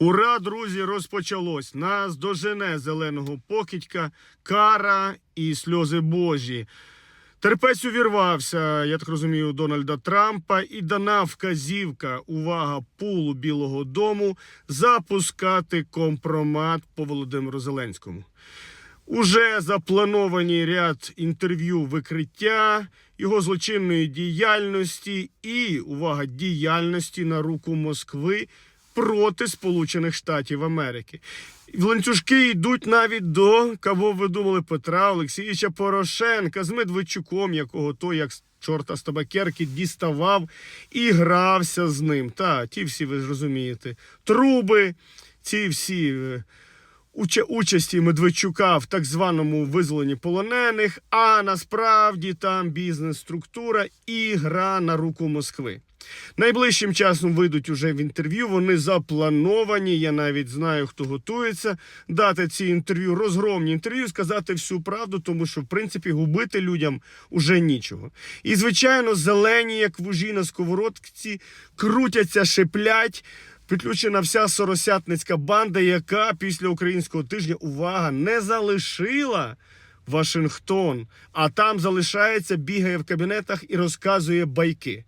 Ура, друзі, розпочалось. Нас дожене зеленого покидька, кара і сльози Божі. Терпець увірвався, я так розумію, Дональда Трампа і дана вказівка, увага, пулу Білого Дому запускати компромат по Володимиру Зеленському. Уже заплановані ряд інтерв'ю викриття його злочинної діяльності і увага діяльності на руку Москви проти Сполучених Штатів Америки. Ланцюжки йдуть навіть до кого ви думали Петра Олексійовича Порошенка з Медведчуком, якого той як чорта з табакерки діставав і грався з ним. Та ті всі ви ж розумієте, труби, ці всі. е, участі Медведчука в так званому визволенні полонених, а насправді там бізнес-структура і гра на руку Москви. Найближчим часом вийдуть уже в інтерв'ю. Вони заплановані. Я навіть знаю, хто готується дати ці інтерв'ю, розгромні інтерв'ю, сказати всю правду, тому що в принципі губити людям уже нічого. І звичайно, зелені, як вужі на сковородці, крутяться, шиплять. Підключена вся соросятницька банда, яка після українського тижня увага не залишила Вашингтон, а там залишається, бігає в кабінетах і розказує байки.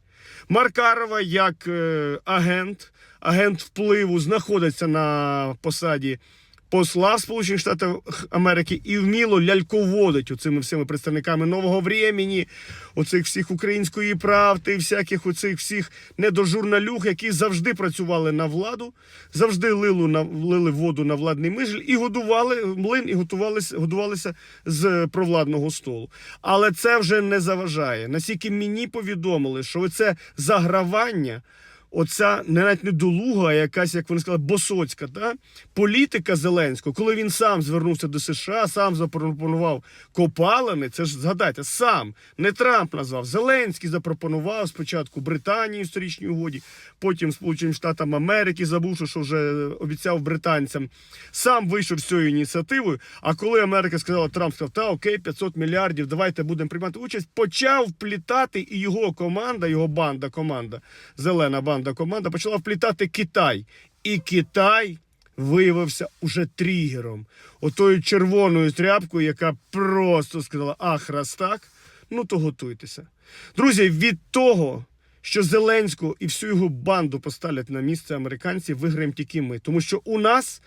Маркарова, як е, агент, агент впливу, знаходиться на посаді посла Сполучених Штатів Америки і вміло ляльководить оцими всіми представниками нового времени, оцих всіх української правди, всяких оцих всіх недожурналюх, які завжди працювали на владу, завжди лили, на, лили воду на владний мижель і годували млин, і готувалися, годувалися з провладного столу. Але це вже не заважає. Наскільки мені повідомили, що це загравання. Оця не навіть не долуга, а якась, як вони сказали, босоцька та політика Зеленського, коли він сам звернувся до США, сам запропонував копалини. Це ж згадайте, сам не Трамп назвав. Зеленський запропонував спочатку Британії в історичній угоді, потім Сполученим Штатам Америки, забувши, що вже обіцяв британцям, сам вийшов з цією ініціативою. А коли Америка сказала, Трамп сказав, та окей, 500 мільярдів, давайте будемо приймати участь, почав вплітати і його команда, його банда, команда, зелена банда команда, почала вплітати Китай. І Китай виявився уже тригером, отою червоною тряпкою, яка просто сказала: ах, раз так, ну то готуйтеся. Друзі, від того, що Зеленського і всю його банду поставлять на місце американців, виграємо тільки ми. Тому що у нас,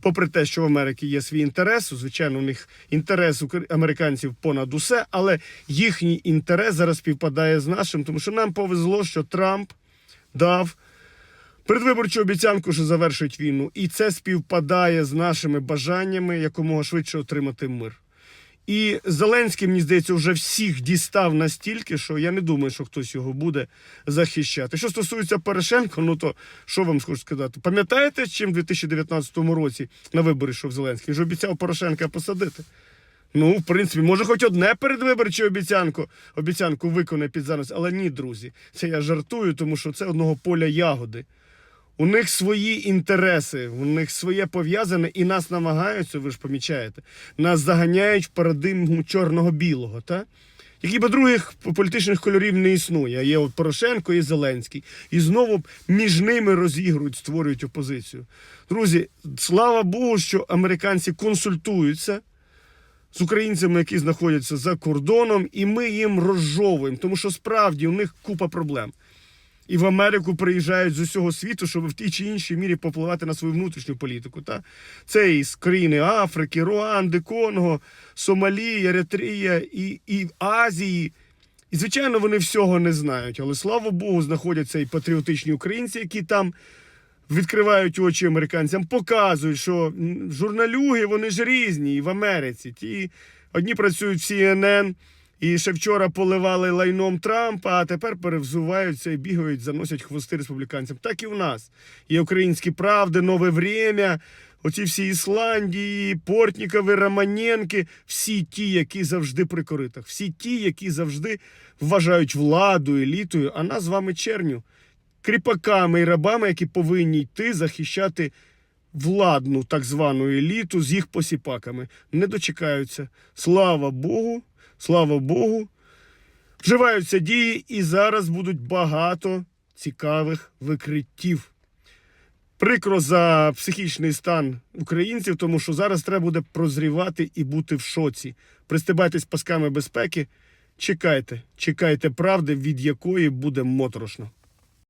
попри те, що в Америці є свій інтерес, звичайно, у них інтерес американців понад усе, але їхній інтерес зараз співпадає з нашим, тому що нам повезло, що Трамп дав передвиборчу обіцянку, що завершить війну, і це співпадає з нашими бажаннями якомога швидше отримати мир. І Зеленський, мені здається, вже всіх дістав настільки, що я не думаю, що хтось його буде захищати. Що стосується Порошенка, ну то що вам хочу сказати? Пам'ятаєте, чим в 2019 році на вибори йшов Зеленський? Він ж обіцяв Порошенка посадити. Ну, в принципі, може, хоч одне передвиборче обіцянку, обіцянку виконає під занос, але ні, друзі. Це я жартую, тому що це одного поля ягоди. У них свої інтереси, у них своє пов'язане, і нас намагаються, ви ж помічаєте, нас заганяють в парадигму чорного-білого, та? Які би других політичних кольорів не існує. Є от Порошенко і Зеленський. І знову між ними розігрують, створюють опозицію. Друзі, слава Богу, що американці консультуються з українцями, які знаходяться за кордоном, і ми їм розжовуємо, тому що справді у них купа проблем. І в Америку приїжджають з усього світу, щоб в тій чи іншій мірі попливати на свою внутрішню політику. Та? Це і з країни Африки, Руанди, Конго, Сомалії, Еритрія і, і Азії. І, звичайно, вони всього не знають. Але слава Богу, знаходяться і патріотичні українці, які там відкривають очі американцям, показують, що журналюги вони ж різні і в Америці. Ті одні працюють в CNN, і ще вчора поливали лайном Трампа, а тепер перевзуваються і бігають, заносять хвости республіканцям. Так і в нас. Є українські правди, нове время. Оці всі Ісландії, Портнікови, Романенки, всі ті, які завжди при коритах, всі ті, які завжди вважають владу, елітою, а нас з вами черню, кріпаками і рабами, які повинні йти захищати владну так звану еліту з їх посіпаками. Не дочекаються. Слава Богу, слава Богу. Вживаються дії, і зараз будуть багато цікавих викриттів. Прикро за психічний стан українців, тому що зараз треба буде прозрівати і бути в шоці. Пристебайтесь пасками безпеки. Чекайте, чекайте правди, від якої буде моторошно.